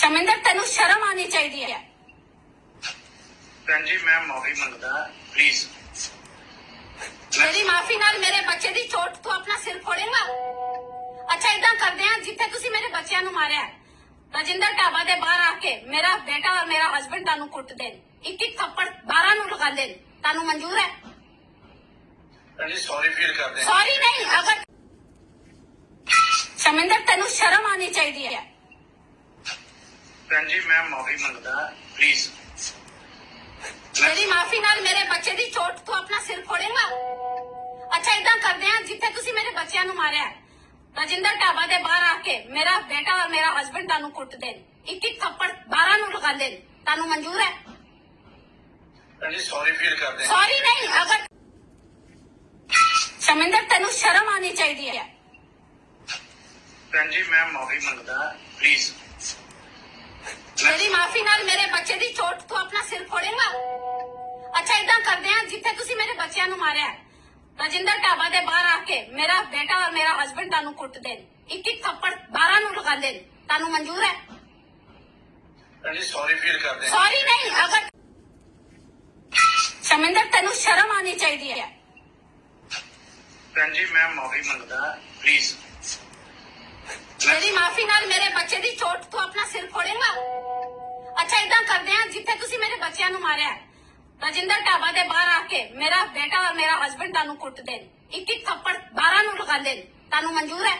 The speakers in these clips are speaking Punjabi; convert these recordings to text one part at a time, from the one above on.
ਤੈਨੂੰ ਸ਼ਰਮ ਆਣੀ ਚਾਹੀਦੀ ਹੈ। ਭੈਣ ਜੀ ਮੈਂ ਮਾਫੀ ਮੰਗਦਾ ਪਲੀਜ਼ ਮੇਰੀ ਮਾਫੀ ਨਾਲ ਮੇਰੇ ਬੱਚੇ ਦੀ ਚੋਟ ਤੂੰ ਆਪਣਾ ਸਿਰ ਫੋੜੇਗਾ। ਅੱਛਾ ਇਦਾਂ ਕਰਦੇ ਆ ਜਿੱਥੇ ਤੁਸੀਂ ਮੇਰੇ ਬੱਚਿਆਂ ਨੂੰ ਮਾਰਿਆ ਰਜਿੰਦਰ ਢਾਬਾ ਦੇ ਬਾਹਰ ਆ ਕੇ ਮੇਰਾ ਬੇਟਾ ਔਰ ਮੇਰਾ ਹਸਬੰਡ ਤੁਹਾਨੂੰ ਕੁੱਟ ਦੇਣ ਇੱਕ ਇੱਕ ਥੱਪੜ 12 ਨੂੰ ਲਗਾ ਦੇਣ ਤੁਹਾਨੂੰ ਮਨਜ਼ੂਰ ਹੈ? ਭੈਣ ਜੀ ਸੌਰੀ ਫੀਲ ਕਰਦੇ ਹਾਂ। ਸੌਰੀ ਨਹੀਂ ਅਗਰ ਸ਼ਮਿੰਦਰ ਤੈਨੂੰ ਸ਼ਰਮ ਆਣੀ ਚਾਹੀਦੀ ਹੈ। ਭੈਣ ਜੀ ਮੈਂ ਮਾਫੀ ਮੰਗਦਾ ਪਲੀਜ਼ ਮੇਰੀ ਮਾਫੀ ਨਾਲ ਮੇਰੇ ਬੱਚੇ ਦੀ ਚੋਟ ਤੂੰ ਆਪਣਾ ਸਿਰ ਫੋੜੇਗਾ? ਅੱਛਾ ਇਦਾਂ ਕਰਦੇ ਆ ਜਿੱਥੇ ਤੁਸੀਂ ਮੇਰੇ ਬੱਚਿਆਂ ਨੂੰ ਮਾਰਿਆ ਰਜਿੰਦਰ ਢਾਬਾ ਦੇ ਬਾਹਰ ਆ ਕੇ ਮੇਰਾ ਬੇਟਾ ਔਰ ਮੇਰਾ ਹਸਬੰਡ ਤੁਹਾਨੂੰ ਕੁੱਟ ਦੇਣ ਇੱਕ ਇੱਕ ਥੱਪੜ 12 ਨੂੰ ਲਗਾ ਦੇਣ ਤੁਹਾਨੂੰ ਮਨਜ਼ੂਰ ਹੈ? ਭੈਣ ਜੀ ਸੌਰੀ ਫੀਲ ਕਰਦੇ ਹਾਂ। ਸੌਰੀ ਨਹੀਂ ਅਗਰ ਸ਼ਮਿੰਦਰ ਤੈਨੂੰ ਸ਼ਰਮ ਆਣੀ ਚਾਹੀਦੀ ਹੈ। ਭੈਣ ਜੀ ਮੈਂ ਮਾਫੀ ਮੰਗਦਾ ਪਲੀਜ਼ ਮੇਰੀ ਮਾਫੀ ਨਾਲ ਮੇਰੇ ਬੱਚੇ ਦੀ ਚੋਟ ਤੂੰ ਆਪਣਾ ਸਿਰ ਫੋੜੇਗਾ। ਅੱਛਾ ਇਦਾਂ ਕਰਦੇ ਆ ਜਿੱਥੇ ਤੁਸੀਂ ਮੇਰੇ ਬੱਚਿਆਂ ਨੂੰ ਮਾਰਿਆ ਰਜਿੰਦਰ ਢਾਬਾ ਦੇ ਬਾਹਰ ਆ ਕੇ ਮੇਰਾ ਬੇਟਾ ਔਰ ਮੇਰਾ ਹਸਬੰਡ ਤੁਹਾਨੂੰ ਕੁੱਟ ਦੇਣ ਇੱਕ ਇੱਕ ਥੱਪੜ 12 ਨੂੰ ਲਗਾ ਦੇਣ ਤੁਹਾਨੂੰ ਮਨਜ਼ੂਰ ਹੈ? ਜੀ ਸੌਰੀ ਫੀਲ ਕਰਦੇ ਸੌਰੀ ਨਹੀਂ ਅਗਰ ਸ਼ਮਿੰਦਰ ਤੈਨੂੰ ਸ਼ਰਮ ਆਣੀ ਚਾਹੀਦੀ ਹੈ। ਭੈਣ ਜੀ ਮੈਂ ਮਾਫੀ ਮੰਗਦਾ ਪਲੀਜ਼ ਮੇਰੀ ਮਾਫੀ ਨਾਲ ਮੇਰੇ ਬੱਚੇ ਦੀ ਚੋਟ ਤੂੰ ਆਪਣਾ ਸਿਰ ਫੋੜੇਗਾ। ਅੱਛਾ ਇਦਾਂ ਕਰਦੇ ਆ ਜਿੱਥੇ ਤੁਸੀਂ ਮੇਰੇ ਬੱਚਿਆਂ ਨੂੰ ਮਾਰਿਆ ਰਜਿੰਦਰ ਢਾਬਾ ਦੇ ਬਾਹਰ ਆ ਕੇ ਮੇਰਾ ਬੇਟਾ ਔਰ ਮੇਰਾ ਹਸਬੰਡ ਤੁਹਾਨੂੰ ਕੁੱਟ ਦੇਣ ਇੱਕ ਇੱਕ ਥੱਪੜ 12 ਨੂੰ ਲਗਾ ਦੇਣ ਤੁਹਾਨੂੰ ਮਨਜ਼ੂਰ ਹੈ?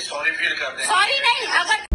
ਸੌਰੀ ਫੀਲ ਕਰਦੇ ਸੌਰੀ ਨਹੀਂ ਅਗਰ